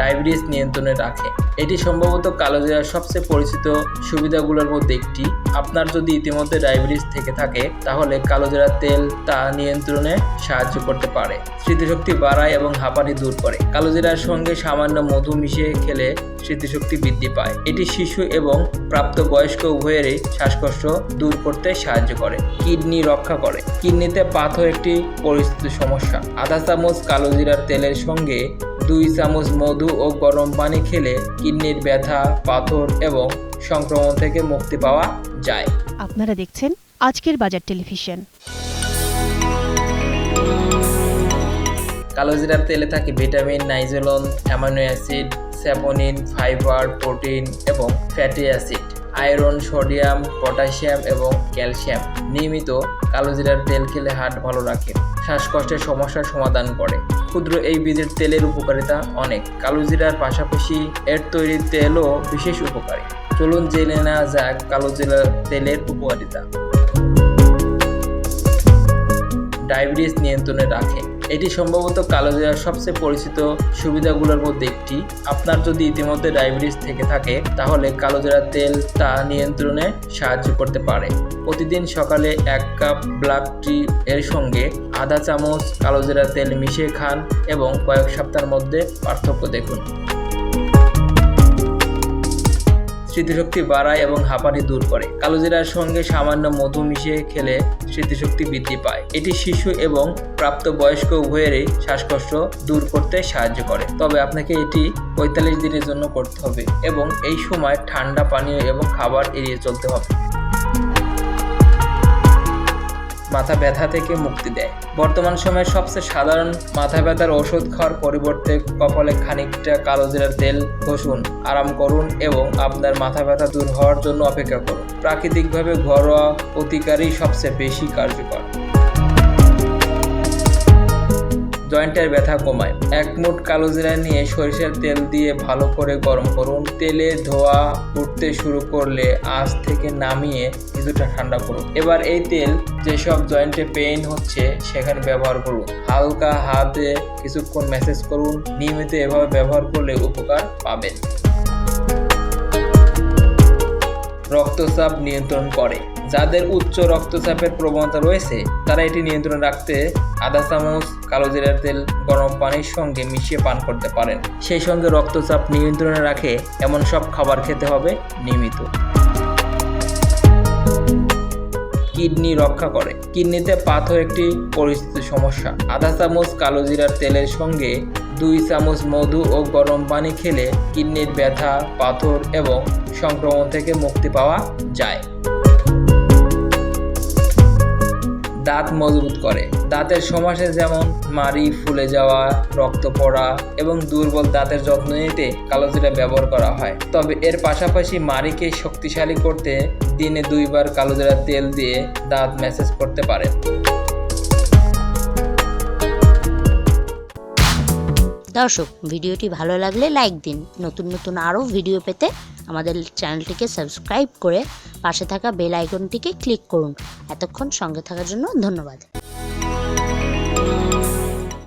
Diabetes নিয়ন্ত্রণে রাখে। এটি সম্ভবত কালোজিরার সবচেয়ে পরিচিত সুবিধাগুলোর মধ্যে একটি। আপনার যদি ইতিমধ্যে ডায়াবেটিস থেকে থাকে, তাহলে কালোজিরার তেল তা নিয়ন্ত্রণে সাহায্য করতে পারে। স্মৃতিশক্তি বাড়ায় এবং হাঁপানি দূর করে। কালোজিরার সঙ্গে সামান্য মধু মিশিয়ে খেলে স্মৃতিশক্তি বৃদ্ধি পায়। এটি শিশু এবং প্রাপ্তবয়স্ক উভয়েরই শ্বাসকষ্ট দূর করতে সাহায্য করে, কিডনি রক্ষা করে। কিডনিতে পাথর একটি পরিচিত সমস্যা। আধা চামচ কালোজিরার তেলের সঙ্গে দুই চামচ মধু ও গরম পানি খেলে কিডনির ব্যথা পাথর এবং সংক্রমণ থেকে মুক্তি পাওয়া যায়। আপনারা দেখছেন আজকের বাজার টেলিভিশন। কালোজিরার তেলে থাকে vitamin nigellone amino acid saponin fibre protein এবং fatty acid. Iron, sodium, potassium এবং ক্যালসিয়াম নিয়মিত কালোজিরার তেল খেলে হার্ট ভালো রাখে, শ্বাসকষ্টের সমস্যার সমাধান করে। ক্ষুদ্র এই বীজের তেলের উপকারিতা অনেক। কালোজিরার পাশাপাশি এর তৈরি তেলও বিশেষ উপকারী। চলুন জেনে নেওয়া যাক কালোজিরার তেলের উপকারিতা। ডায়াবেটিস নিয়ন্ত্রণে রাখে। এটি সম্ভবত কালো কালোজিরার সবচেয়ে পরিচিত সুবিধাগুলোর মধ্যে একটি। আপনার যদি ইতিমধ্যে ডায়াবেটিস থেকে থাকে, তাহলে কালোজিরার তেল তা নিয়ন্ত্রণে সাহায্য করতে পারে। প্রতিদিন সকালে এক কাপ ব্ল্যাক টি এর সঙ্গে আধা চামচ কালোজিরার তেল মিশিয়ে খান এবং কয়েক সপ্তাহের মধ্যে পার্থক্য দেখুন। স্মৃতিশক্তি বাড়ায় এবং হাঁপানি দূর করে। কালোজিরার সঙ্গে সামান্য মধু মিশিয়ে খেলে স্মৃতিশক্তি বৃদ্ধি পায়। এটি শিশু এবং প্রাপ্তবয়স্ক উভয়েরই শ্বাসকষ্ট দূর করতে সাহায্য করে। তবে আপনাকে এটি পঁয়তাল্লিশ দিনের জন্য করতে হবে এবং এই সময় ঠান্ডা পানীয় এবং খাবার এড়িয়ে চলতে হবে। মাথা ব্যথা থেকে মুক্তি দেয়। বর্তমান সময়ে সবচেয়ে সাধারণ মাথা ব্যথার ওষুধ খাওয়ার পরিবর্তে কপালে খানিকটা কালো জিরার তেল ঘষুন, আরাম করুন এবং আপনার মাথা ব্যথা দূর হওয়ার জন্য অপেক্ষা করুন। প্রাকৃতিকভাবে ঘরোয়া প্রতিকারই সবচেয়ে বেশি কার্যকর। জয়েন্টের ব্যথা কমায়। এক মুঠ কালো জিরা নিয়ে সরিষার তেল দিয়ে ভালো করে গরম করুন। তেলে ধোয়া উঠতে শুরু করলে আঁচ থেকে নামিয়ে কিছুটা ঠান্ডা করুন। এবার এই তেল যেসব জয়েন্টে পেইন হচ্ছে সেখানে ব্যবহার করুন। হালকা হাতে কিছুক্ষণ ম্যাসেজ করুন। নিয়মিত এভাবে ব্যবহার করলে উপকার পাবেন। রক্তচাপ নিয়ন্ত্রণ করে। যাদের উচ্চ রক্তচাপের প্রবণতা রয়েছে, তারা এটি নিয়ন্ত্রণ রাখতে আধা চামচ কালোজিরার তেল, গরম পানির সঙ্গে মিশিয়ে পান করতে পারেন। সেই সঙ্গে রক্তচাপ নিয়ন্ত্রণে রাখে এমন সব খাবার খেতে হবে নিয়মিত। কিডনি রক্ষা করে। কিডনিতে পাথর একটি পরিচিত সমস্যা। আধা চামচ কালোজিরার তেলের সঙ্গে দুই চামচ মধু ও গরম পানি খেলে কিডনির ব্যথা, পাথর এবং সংক্রমণ থেকে মুক্তি পাওয়া যায়। দাঁত মজবুত করে। দাঁতের সমস্যা যেমন মাড়ি, ফুলে যাওয়া, রক্ত পড়া এবং দুর্বল দাঁতের যত্ন নিতে কালোজিরা ব্যবহার করা হয়। তবে এর পাশাপাশি মাড়িকে শক্তিশালী করতে দিনে দুইবার কালোজিরা তেল দিয়ে দাঁত ম্যাসেজ করতে পারেন দর্শক, ভিডিওটি ভালো লাগলে লাইক দিন। নতুন নতুন আরও ভিডিও পেতে আমাদের চ্যানেলটিকে সাবস্ক্রাইব করে পাশে থাকা বেল আইকনটিকে ক্লিক করুন। এতক্ষণ সঙ্গে থাকার জন্য ধন্যবাদ।